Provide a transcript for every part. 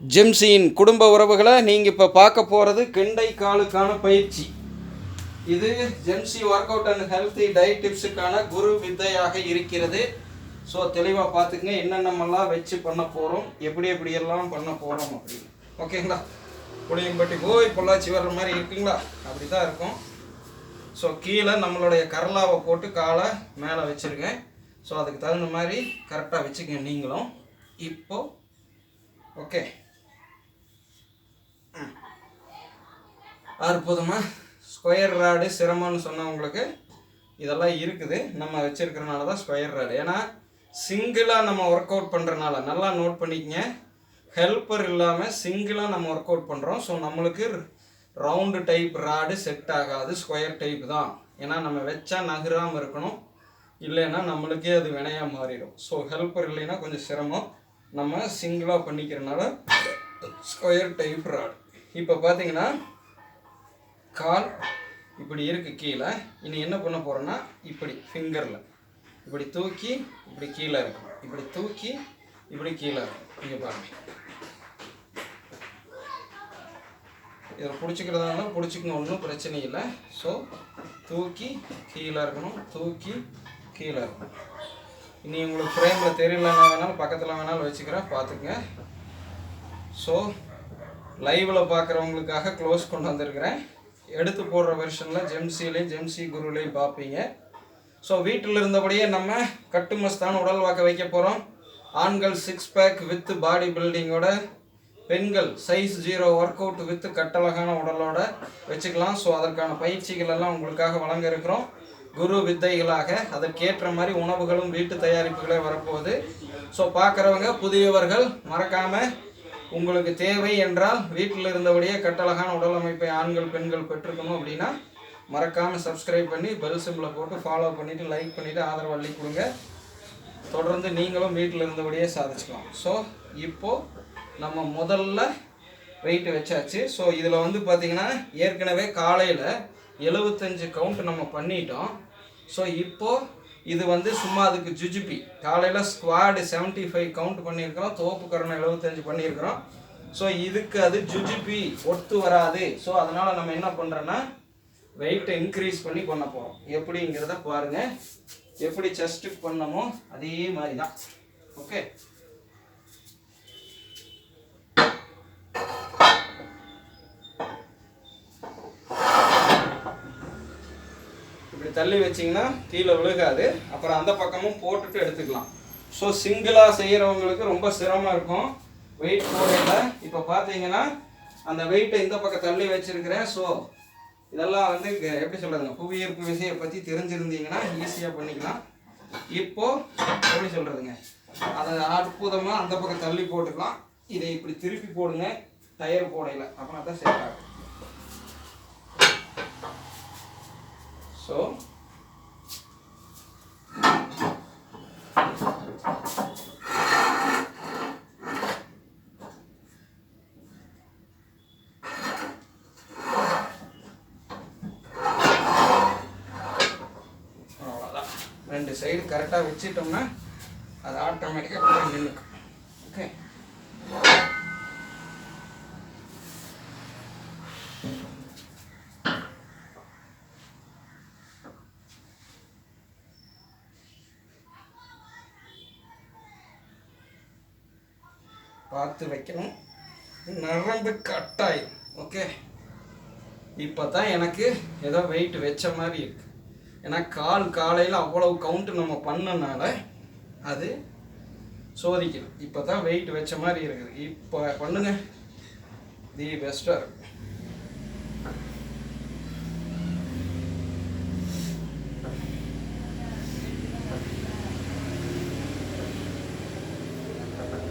ஜிம்சியின் குடும்ப உறவுகளை நீங்கள் இப்போ பார்க்க போகிறது கெண்டை காலுக்கான பயிற்சி. இது ஜெம்சி work out and healthy diet டிப்ஸுக்கான குரு வித்தையாக இருக்கிறது. ஸோ தெளிவாக பார்த்துங்க என்னென்னமெல்லாம் வச்சு பண்ண போகிறோம் எப்படி எப்படியெல்லாம் பண்ண போகிறோம் அப்படின்னு. ஓகேங்களா? புளியம்பட்டி கோய் பொள்ளாச்சி வர்ற மாதிரி இருக்குங்களா? அப்படி தான் இருக்கும். ஸோ கீழே நம்மளுடைய கரலாவை போட்டு காலை மேலே வச்சுருக்கேன் ஸோ அதுக்கு தகுந்த மாதிரி கரெக்டாக வச்சுக்கங்க நீங்களும். இப்போ ஓகே அற்புதமாக ஸ்கொயர் ராடு சிரமம்னு சொன்னவங்களுக்கு இதெல்லாம் இருக்குது. நம்ம வச்சுருக்கிறனால தான் ஸ்கொயர் ராடு. ஏன்னா சிங்கிளாக நம்ம ஒர்க் அவுட் பண்ணுறனால நல்லா நோட் பண்ணிக்கங்க. ஹெல்ப்பர் இல்லாமல் சிங்கிளாக நம்ம ஒர்க் அவுட் பண்ணுறோம் ஸோ நம்மளுக்கு ரவுண்டு டைப் ராடு செட் ஆகாது. ஸ்கொயர் டைப் தான். ஏன்னா நம்ம வச்சா நகராமல் இருக்கணும். இல்லைன்னா நம்மளுக்கே அது வினையாக மாறிடும். ஸோ ஹெல்ப்பர் இல்லைன்னா கொஞ்சம் சிரமம். நம்ம சிங்கிளாக பண்ணிக்கிறனால ஸ்கொயர் டைப் ராட் இப்போ பார்த்தீங்கன்னா கால் இப்படி இருக்குது கீழே. இனி என்ன பண்ண போகிறோன்னா இப்படி ஃபிங்கரில் இப்படி தூக்கி இப்படி கீழே இருக்கும் இப்படி தூக்கி இப்படி கீழே இருக்கும் இங்கே பாருங்க. இதில் பிடிச்சிக்கிறதா இருந்தால் பிடிச்சிக்கணும் ஒன்றும் பிரச்சனை இல்லை. ஸோ தூக்கி கீழே இருக்கணும் தூக்கி கீழே இருக்கணும். இனி உங்களுக்கு ஃப்ரேமில் தெரியலன்னா வேணாலும் பக்கத்தில் வேணாலும் வச்சுக்கிறேன். பார்த்துக்குங்க ஸோ லைவில் பார்க்குறவங்களுக்காக க்ளோஸ் கொண்டு வந்திருக்கிறேன். எடுத்து போடுற வெர்ஷனில் ஜெம்சிலையும் ஜெம்சி குருலையும் பார்ப்பீங்க. ஸோ வீட்டில் இருந்தபடியே நம்ம கட்டுமஸ்தான உடல் வாக்க வைக்க போகிறோம் ஆண்கள் சிக்ஸ் பேக் வித் பாடி பில்டிங்கோட பெண்கள் size zero work out with கட்டழகான உடலோட வச்சுக்கலாம். ஸோ அதற்கான பயிற்சிகள் எல்லாம் உங்களுக்காக வழங்க இருக்கிறோம். குரு வித்தைகளாக அதற்கேற்ற மாதிரி உணவுகளும் வீட்டு தயாரிப்புகளே வரப்போகுது. ஸோ பார்க்குறவங்க புதியவர்கள் மறக்காமல் உங்களுக்கு தேவை என்றால் வீட்டில் இருந்தபடியே கட்டழகான உடல் அமைப்பை ஆண்கள் பெண்கள் பெற்றுக்கணும் அப்படின்னா மறக்காமல் சப்ஸ்கிரைப் பண்ணி பெல் சிம்பிளை போட்டு ஃபாலோ பண்ணிவிட்டு லைக் பண்ணிவிட்டு ஆதரவு அள்ளி கொடுங்க. தொடர்ந்து நீங்களும் வீட்டில் இருந்தபடியே சாதிச்சுக்கலாம். ஸோ இப்போது நம்ம முதல்ல வெயிட்டு வச்சாச்சு. ஸோ இதில் வந்து பார்த்திங்கன்னா ஏற்கனவே காலையில் எழுபத்தஞ்சு கவுண்ட் நம்ம பண்ணிட்டோம். ஸோ இப்போது இது வந்து சும்மா அதுக்கு ஜுஜுபி. காலையில் ஸ்குவாடு செவன்ட்டி ஃபைவ் கவுண்ட் பண்ணியிருக்கிறோம். தோப்பு கரணம் எழுபத்தஞ்சு பண்ணியிருக்கிறோம். ஸோ இதுக்கு அது ஜுஜுபி ஒத்து வராது. ஸோ அதனால் நம்ம என்ன பண்ணுறோன்னா வெயிட்டை இன்க்ரீஸ் பண்ணி பண்ண போகிறோம் எப்படிங்கிறத பாருங்கள் எப்படி செஸ்ட்டுக்கு பண்ணமோ அதே மாதிரி தான் ஓகே தள்ளி வச்சிங்கன்னா கீழே விழுகாது. அப்புறம் அந்த பக்கமும் போட்டுட்டு எடுத்துக்கலாம். ஸோ சிங்கிளாக செய்கிறவங்களுக்கு ரொம்ப சிரமம் இருக்கும். வெயிட் போடையில் இப்போ பார்த்தீங்கன்னா அந்த வெயிட்டை இந்த பக்கம் தள்ளி வச்சிருக்கிறேன். ஸோ இதெல்லாம் வந்து எப்படி சொல்கிறதுங்க புவியீர்ப்பு விசையை பற்றி தெரிஞ்சிருந்தீங்கன்னா ஈஸியாக பண்ணிக்கலாம். இப்போது எப்படி சொல்கிறதுங்க அதை அற்புதமாக அந்த பக்கம் தள்ளி போட்டுக்கலாம். இதை இப்படி திருப்பி போடுங்க. டயர் போடையில் அப்படின்னா தான் செட் ஆகும். ஸோ அவ்வளோதான் ரெண்டு சைடு கரெக்டாக வச்சுட்டோம்னா அது ஆட்டோமேட்டிக்காக போய் நின்றுக்கும் ஓகே பார்த்து வைக்கணும். நரம்பு கட்டாயம் ஓகே இப்போ தான் எனக்கு ஏதோ வெயிட் வச்ச மாதிரி இருக்கு. ஏன்னா கால் காலையில் அவ்வளவு கவுண்ட் நம்ம பண்ணனால அது சோதிக்கணும். இப்போ தான் வெயிட் வச்ச மாதிரி இருக்குது. இப்போ பண்ணுங்க. தி பெஸ்ட்டாக இருக்கும்.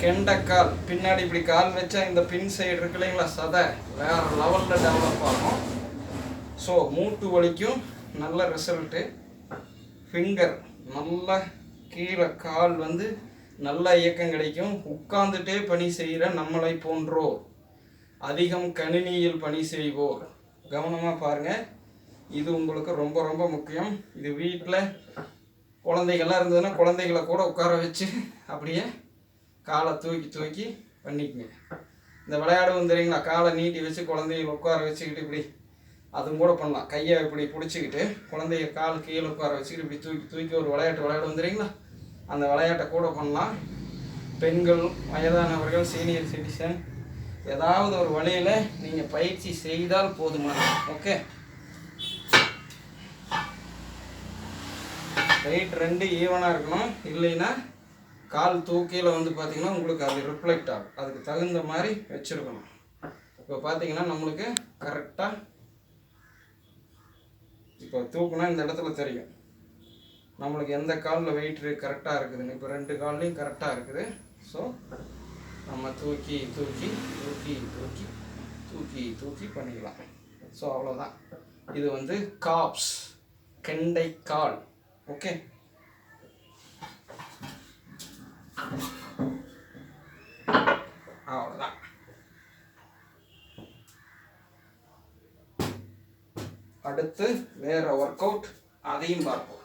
கெண்டைக்கால். பின்னாடி இப்படி கால் வச்சா இந்த பின் சைடு இருக்கு இல்லைங்களா? சதை. வேற லெவலில் டெவலப் ஆகும். ஸோ மூட்டு வலிக்கும். நல்ல ரிசல்ட்டு ஃபிங்கர் நல்லா கீழே கால் வந்து நல்ல இயக்கம் கிடைக்கும். உட்கார்ந்துட்டே பணி செய்கிற நம்மளை போன்றோர் அதிகம் கணினியில் பணி செய்வோர். கவனமாக பாருங்கள் இது உங்களுக்கு ரொம்ப ரொம்ப முக்கியம். இது வீட்டில் குழந்தைகள்லாம் இருந்ததுன்னா குழந்தைகளை கூட உட்கார வச்சு அப்படியே காலை தூக்கி தூக்கி பண்ணிக்கங்க. இந்த விளையாடுவோம் தெரியுங்களா? காலை நீட்டி வச்சு குழந்தைகளை உட்கார வச்சுக்கிட்டு இப்படி அதுவும் கூட பண்ணலாம். கையை இப்படி பிடிச்சிக்கிட்டு குழந்தைய கால் கீழே உட்கார வச்சுக்கிட்டு இப்படி தூக்கி தூக்கி ஒரு விளையாட்டு விளையாட வந்துடுறீங்களா அந்த விளையாட்டை கூட பண்ணலாம். பெண்கள் வயதானவர்கள் சீனியர் சிட்டிசன் ஏதாவது ஒரு வழியில் நீங்கள் பயிற்சி செய்தால் போதுமா? ஓகே வெயிட் ரெண்டு ஈவனாக இருக்கணும். இல்லைன்னா கால் தூக்கியில் வந்து பார்த்தீங்கன்னா உங்களுக்கு அது ரிஃப்ளெக்ட் ஆகும். அதுக்கு தகுந்த மாதிரி வச்சுருக்கணும். இப்போ பார்த்தீங்கன்னா நம்மளுக்கு கரெக்டாக இப்போ தூக்குனா இந்த இடத்துல தெரியும். நம்மளுக்கு எந்த காலில் வெயிட் கரெக்டாக இருக்குதுன்னு. இப்போ ரெண்டு கால்லையும் கரெக்டாக இருக்குது. ஸோ நம்ம தூக்கி தூக்கி தூக்கி தூக்கி தூக்கி தூக்கி பண்ணிக்கலாம். ஸோ அவ்வளோதான் இது வந்து காப்ஸ் கெண்டை கால். ஓகே அவ்வளோதான் அடுத்து வேற ஒர்க் அவுட் அதையும் பார்ப்போம்.